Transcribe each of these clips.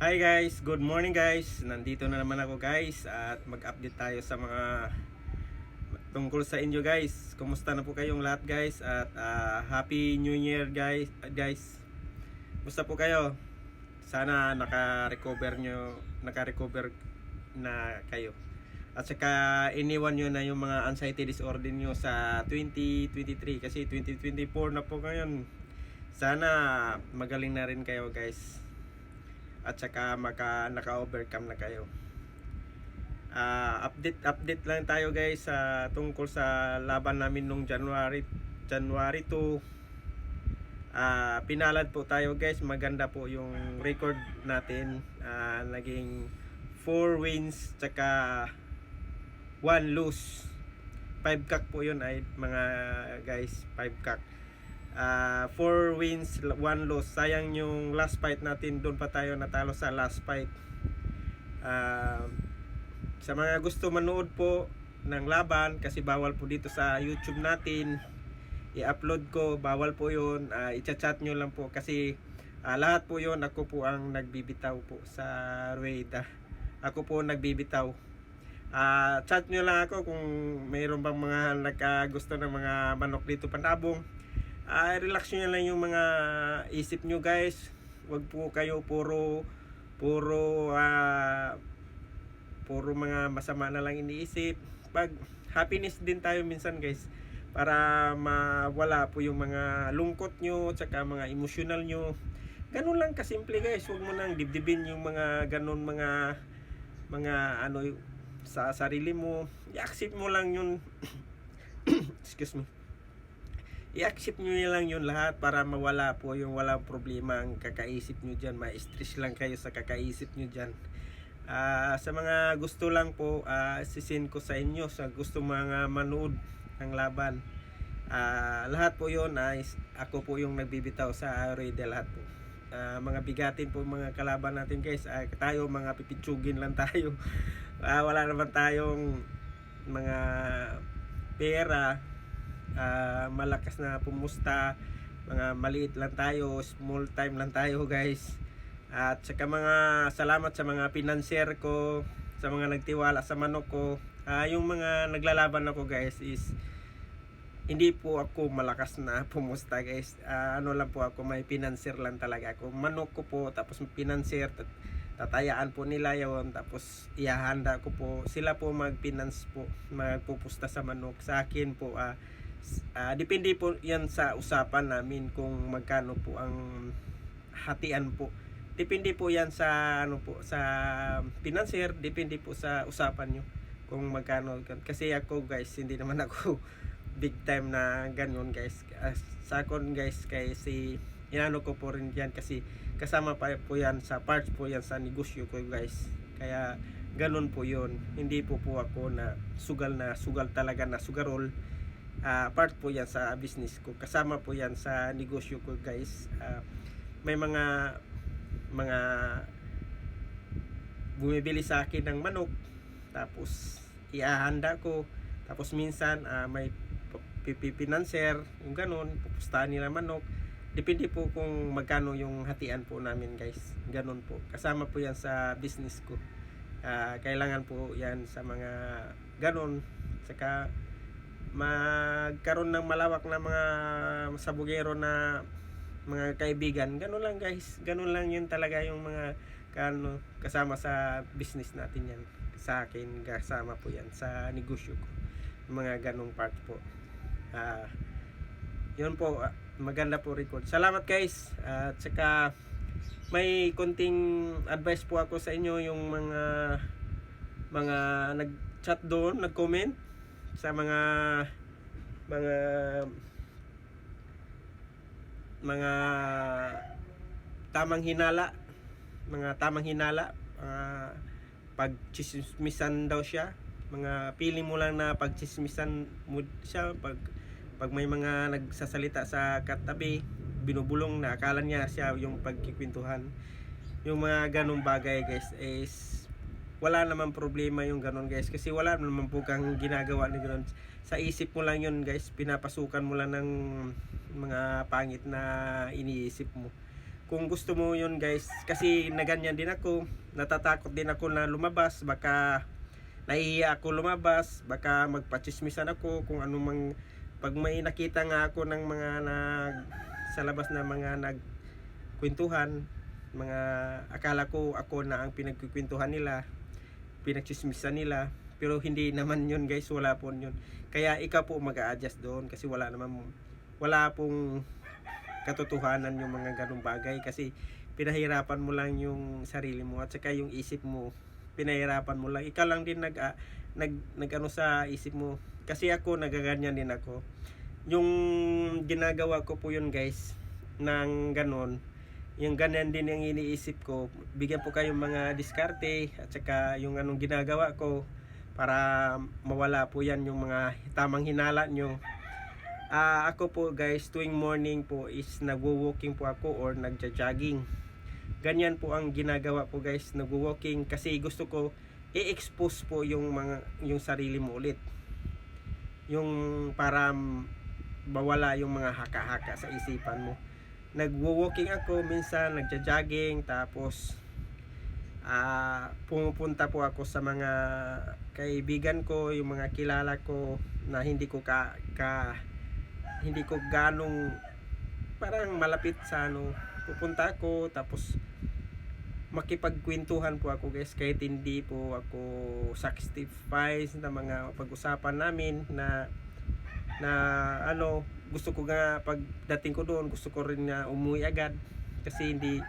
Hi guys, good morning guys. Nandito na naman ako guys at mag-update tayo sa mga tungkol sa inyo guys. Kumusta na po kayong lahat guys at ah, Happy New Year guys. guys. Kumusta po kayo? Sana naka-recover nyo, naka-recover na kayo. At saka iniwan nyo na yung mga anxiety disorder nyo sa 2023 kasi 2024 na po ngayon. Sana magaling na rin kayo guys at saka maka naka-overcome na kayo. Ah, update update lang tayo guys sa tungkol sa laban namin nung January January 2. Ah, pinalad po tayo guys, maganda po yung record natin. Ah, naging 4 wins tsaka 1 lose. 5 kak po yun ay mga guys, 5 kak. Ah, 4 wins, 1 loss. Sayang yung last fight natin, doon pa tayo natalo sa last fight. Ah, sa mga gusto manood po ng laban kasi bawal po dito sa YouTube natin i-upload ko bawal po yun Ah, i-chat nyo lang po kasi ah, lahat po yun ako po ang nagbibitaw po sa Rueda ako po nagbibitaw Ah, chat nyo lang ako kung mayroon bang mga nagkagusto ng mga manok dito panabong Ah, relax nyo lang yung mga isip nyo guys wag po kayo puro puro ah, puro mga masama na lang iniisip. Pag happiness din tayo minsan guys para mawala po yung mga lungkot nyo tsaka mga emotional nyo. Ganun lang kasimple guys. Huwag mo nang dibdibin yung mga ganun mga mga ano sa sarili mo. I-accept mo lang yun. Excuse me. I-accept nyo lang yun lahat para mawala po yung walang problema ang kakaisip nyo dyan. Ma-stress lang kayo sa kakaisip nyo dyan. Ah, sa mga gusto lang po, uh, sisin ko sa inyo sa gusto mga manood ng laban. Ah, lahat po yon ay ako po yung nagbibitaw sa Rede lahat po. Ah, mga bigatin po mga kalaban natin guys. Ah, tayo mga pipitsugin lang tayo. Ah, wala naman tayong mga pera. Ah, malakas na pumusta. Mga maliit lang tayo, small time lang tayo guys. At saka mga salamat sa mga financier ko, sa mga nagtiwala sa manok ko. Ah, yung mga naglalaban ako guys is hindi po ako malakas na pumusta guys. Ah, ano lang po ako, may financier lang talaga ako. Manok ko po, tapos financier, tat- tatayaan po nila yon tapos ihahanda ko po. Sila po mag-finance po, magpupusta sa manok. Sa akin po, ah, ah, depende po yan sa usapan namin kung magkano po ang hatian po. Depende po yan sa ano po sa financier, depende po sa usapan nyo kung magkano. Kasi ako guys hindi naman ako big time na ganun guys. Ah, sa akin guys kay si inano ko po rin yan kasi kasama pa po yan sa parts po yan sa negosyo ko guys. Kaya ganun po yon hindi po po ako na sugal na sugal talaga na sugarol Ah, part po yan sa business ko. Kasama po yan sa negosyo ko guys. Ah, may mga mga bumibili sa akin ng manok tapos iahanda ko. Tapos minsan ah, may pipipinanser yung ganun pupustahan nila manok. Depende po kung magkano yung hatian po namin guys. Ganun po. Kasama po yan sa business ko. Ah, kailangan po yan sa mga ganun. Saka magkaroon ng malawak na mga sabugero na mga kaibigan. Ganun lang guys. Ganun lang yun talaga yung mga kano kasama sa business natin yan. Sa akin kasama po yan sa negosyo ko. Mga ganong part po. Ah yun po. Ah, maganda po record. Salamat guys. At saka may konting advice po ako sa inyo yung mga mga nag-chat doon, nag-comment sa mga mga mga tamang hinala mga tamang hinala uh, pagchismisan daw siya. Mga pili mo lang na pagchismisan mo siya pag pag may mga nagsasalita sa katabi binubulong na akala niya siya yung pagkikwentuhan yung mga ganong bagay guys is wala naman problema yung ganon guys. Kasi wala naman po kang ginagawa ni ganon sa isip mo lang yun guys. Pinapasukan mo lang ng mga pangit na iniisip mo. Kung gusto mo yun guys, kasi naganyan din ako, natatakot din ako na lumabas, baka nahihiya ako lumabas, baka magpachismisan ako kung ano mang pag may nakita nga ako ng mga nag sa labas na mga nagkwentuhan, mga akala ko ako na ang pinagkukwentuhan nila, pinagchismisan nila, pero hindi naman yun guys, wala po yun. Kaya ikaw po mag-a-adjust doon kasi wala naman wala pong katotohanan yung mga ganong bagay. Kasi pinahirapan mo lang yung sarili mo at saka yung isip mo. Pinahirapan mo lang. Ikaw lang din nag ah, nag nagano sa isip mo. Kasi ako nagaganyan din ako. Yung ginagawa ko po yun guys ng ganon yung ganyan din yung iniisip ko bigyan po kayong mga diskarte at saka yung anong ginagawa ko para mawala po yan yung mga tamang hinala nyo Ah, ako po guys, tuwing morning po is nagwo-walking po ako or nagja-jogging. Ganyan po ang ginagawa po guys, nagwo-walking kasi gusto ko i-expose po yung mga yung sarili mo ulit. Yung para mawala yung mga haka-haka sa isipan mo. Nagwo-walking ako minsan, nagja-jogging tapos ah pumupunta po ako sa mga kaibigan ko, yung mga kilala ko na hindi ko ka, ka hindi ko ganong parang malapit sa ano pupunta ako tapos makipagkwentuhan po ako guys kahit hindi po ako sacrifice na mga pag-usapan namin na na ano gusto ko nga pagdating ko doon gusto ko rin na umuwi agad. Kasi hindi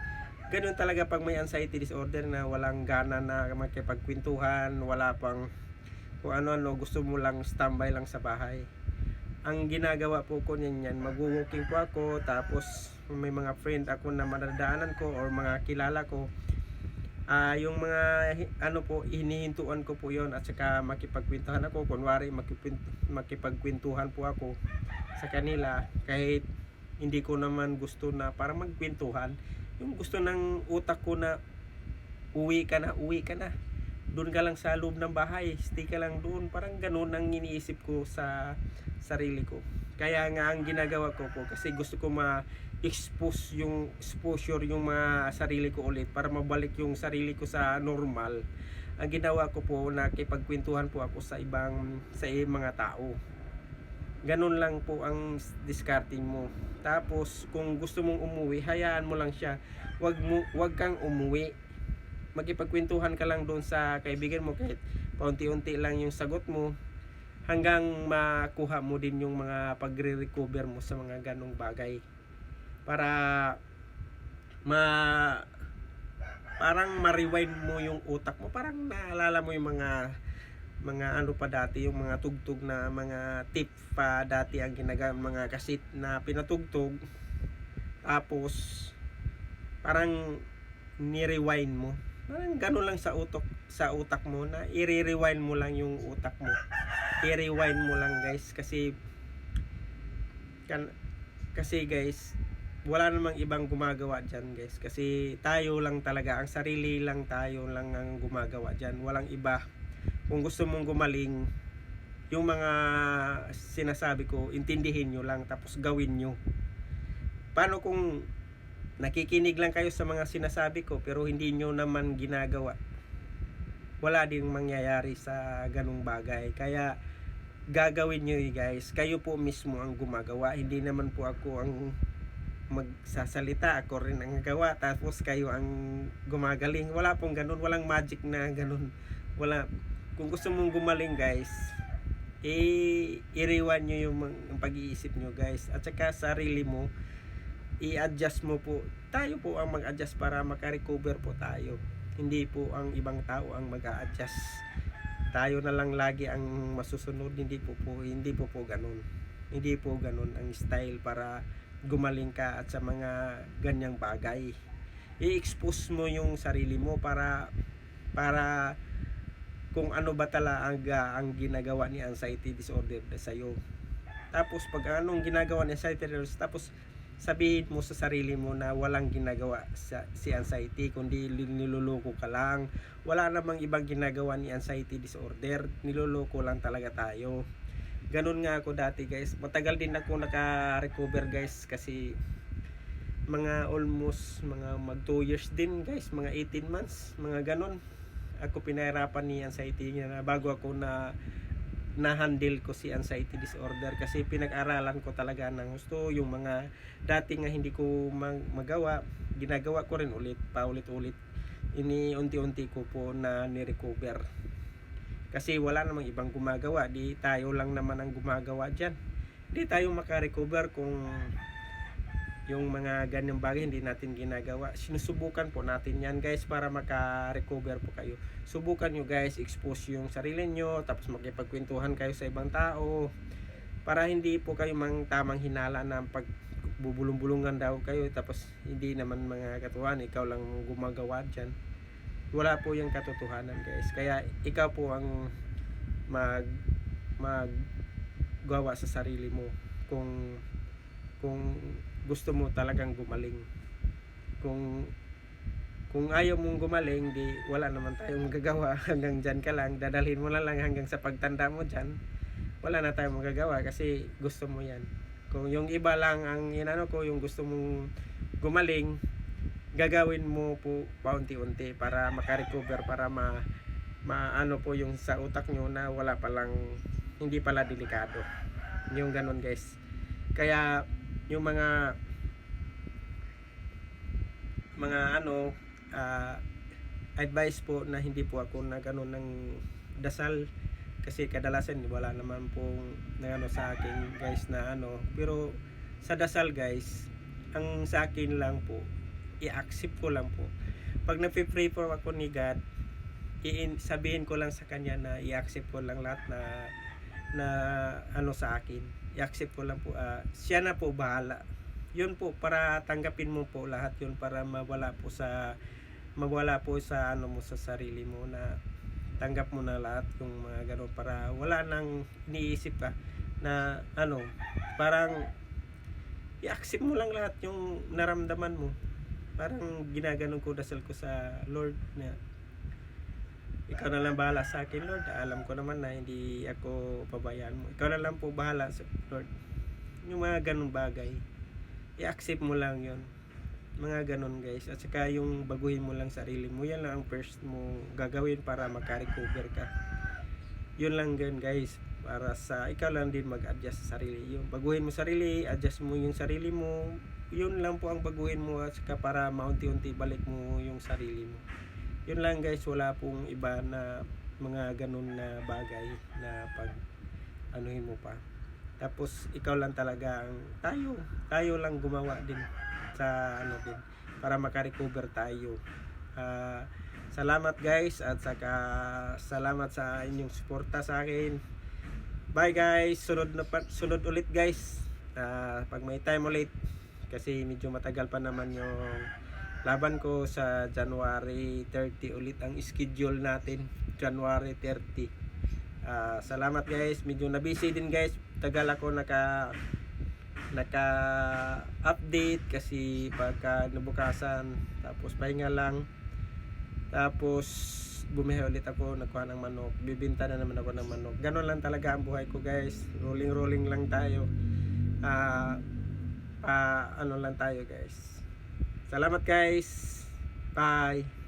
ganun talaga pag may anxiety disorder na walang gana na makipagkwentuhan wala pang kung ano-ano gusto mo lang standby lang sa bahay. Ang ginagawa po ko niyan yan, magwo-walking po ako, tapos may mga friend ako na madadaanan ko or mga kilala ko. Ah, yung mga ano po hinihintuan ko po 'yon at saka makipagkwentuhan ako. Kunwari makipagkwentuhan po ako sa kanila kahit hindi ko naman gusto na para magkwentuhan yung gusto ng utak ko na uwi ka na uwi ka na doon ka lang sa loob ng bahay, stay ka lang doon. Parang ganun ang iniisip ko sa sarili ko. Kaya nga ang ginagawa ko po kasi gusto ko ma-expose yung exposure yung mga sarili ko ulit para mabalik yung sarili ko sa normal. Ang ginawa ko po nakipagkwentuhan po ako sa ibang sa mga tao. Ganun lang po ang discarding mo. Tapos kung gusto mong umuwi, hayaan mo lang siya. Wag mo wag kang umuwi makipagkwentuhan ka lang doon sa kaibigan mo kahit paunti-unti lang yung sagot mo hanggang makuha mo din yung mga pagre-recover mo sa mga ganong bagay para ma parang ma-rewind mo yung utak mo parang naalala mo yung mga mga ano pa dati yung mga tugtog na mga tip pa dati ang ginagamit mga kasit na pinatugtog. Tapos parang ni-rewind mo. Parang ganun lang sa utok sa utak mo na i-rewind mo lang yung utak mo. I-rewind mo lang guys kasi kan, kasi guys wala namang ibang gumagawa dyan guys. Kasi tayo lang talaga ang sarili lang tayo lang ang gumagawa dyan. Walang iba kung gusto mong gumaling yung mga sinasabi ko intindihin nyo lang tapos gawin nyo. Paano kung nakikinig lang kayo sa mga sinasabi ko pero hindi nyo naman ginagawa? Wala ding mangyayari sa ganung bagay. Kaya gagawin nyo eh, guys. Kayo po mismo ang gumagawa. Hindi naman po ako ang magsasalita. Ako rin ang gawa. Tapos kayo ang gumagaling. Wala pong ganun. Walang magic na ganun. Wala kung gusto mong gumaling guys i i-rewind nyo yung, yung pag-iisip nyo guys. At saka sarili mo i-adjust mo po. Tayo po ang mag-adjust para makarecover po tayo. Hindi po ang ibang tao ang mag-a-adjust. Tayo na lang lagi ang masusunod. Hindi po po hindi po po ganun. Hindi po ganun ang style para gumaling ka at sa mga ganyang bagay. I-expose mo yung sarili mo para para kung ano ba talaga ang ginagawa ni anxiety disorder sa iyo tapos pag anong ginagawa ni anxiety disorder tapos sabihin mo sa sarili mo na walang ginagawa sa si anxiety kundi niloloko ka lang. Wala namang ibang ginagawa ni anxiety disorder niloloko lang talaga tayo. Ganun nga ako dati guys. Matagal din ako naka-recover guys kasi mga almost mga mag 2 years din guys, mga 18 months, mga ganon. Ako pinahirapan ni anxiety na bago ako na na-handle ko si anxiety disorder kasi pinag-aralan ko talaga ng gusto yung mga dati nga hindi ko mag- magawa ginagawa ko rin ulit paulit-ulit. Ini unti-unti ko po na ni-recover. Kasi wala namang ibang gumagawa di tayo lang naman ang gumagawa dyan. Di tayo makarecover kung yung mga ganyang bagay hindi natin ginagawa. Sinusubukan po natin yan guys para maka-recover po kayo. Subukan nyo guys expose yung sarili nyo tapos makipagkwentuhan kayo sa ibang tao para hindi po kayo mang tamang hinala na pag bubulong-bulungan daw kayo tapos hindi naman mga katuhan ikaw lang gumagawa dyan. Wala po yung katotohanan guys. Kaya ikaw po ang mag maggawa sa sarili mo kung kung gusto mo talagang gumaling. Kung kung ayaw mong gumaling di wala naman tayong magagawa. Hanggang dyan ka lang. Dadalhin mo lang hanggang sa pagtanda mo dyan. Wala na tayong magagawa kasi gusto mo yan. Kung yung iba lang ang inano ko yung gusto mong gumaling gagawin mo po paunti-unti para makarecover para ma maano po yung sa utak nyo na wala palang hindi pala delikado. Yung ganun guys. Kaya yung mga mga ano ah, advice po na hindi po ako na ganun ng dasal. Kasi kadalasan wala naman pong na ano sa akin guys na ano. Pero sa dasal guys ang sa akin lang po i-accept ko lang po. Pag nagpe-pray po ako ni God iin sabihin ko lang sa kanya na i-accept ko lang lahat na na ano sa akin i-accept ko lang po ah, siya na po bahala. Yun po para tanggapin mo po lahat yun para mawala po sa mawala po sa ano mo sa sarili mo na tanggap mo na lahat yung mga ganun. Para wala nang iniisip ka na ano parang i-accept mo lang lahat yung naramdaman mo. Parang ginaganon ko dasal ko sa Lord na ikaw na lang bahala sa akin Lord. Alam ko naman na hindi ako pabayaan mo. Ikaw na lang po bahala Lord. Yung mga ganong bagay i-accept mo lang yon mga ganon guys. At saka yung baguhin mo lang sarili mo yan lang ang first mo gagawin para makarecover ka. Yun lang gan guys. Para sa ikaw lang din mag-adjust sa sarili. Yung baguhin mo sarili adjust mo yung sarili mo. Yun lang po ang baguhin mo at saka para maunti-unti balik mo yung sarili mo yun lang guys. Wala pong iba na mga ganun na bagay na pag anuhin mo pa. Tapos ikaw lang talaga ang tayo. Tayo lang gumawa din sa ano din para makarecover tayo. Ah, salamat guys at saka salamat sa inyong suporta sa akin. Bye guys. Sunod na sunod ulit guys. Ah, pag may time ulit kasi medyo matagal pa naman yung laban ko sa January 30 ulit ang schedule natin January 30 Ah, salamat guys medyo na busy din guys. Tagal ako naka naka update kasi pagka nabukasan tapos pahinga lang. Tapos bumihay ulit ako nagkuha ng manok. Bibinta na naman ako ng manok. Ganon lang talaga ang buhay ko guys. Rolling rolling lang tayo. Ah ah, ano lang tayo guys salamat guys. Bye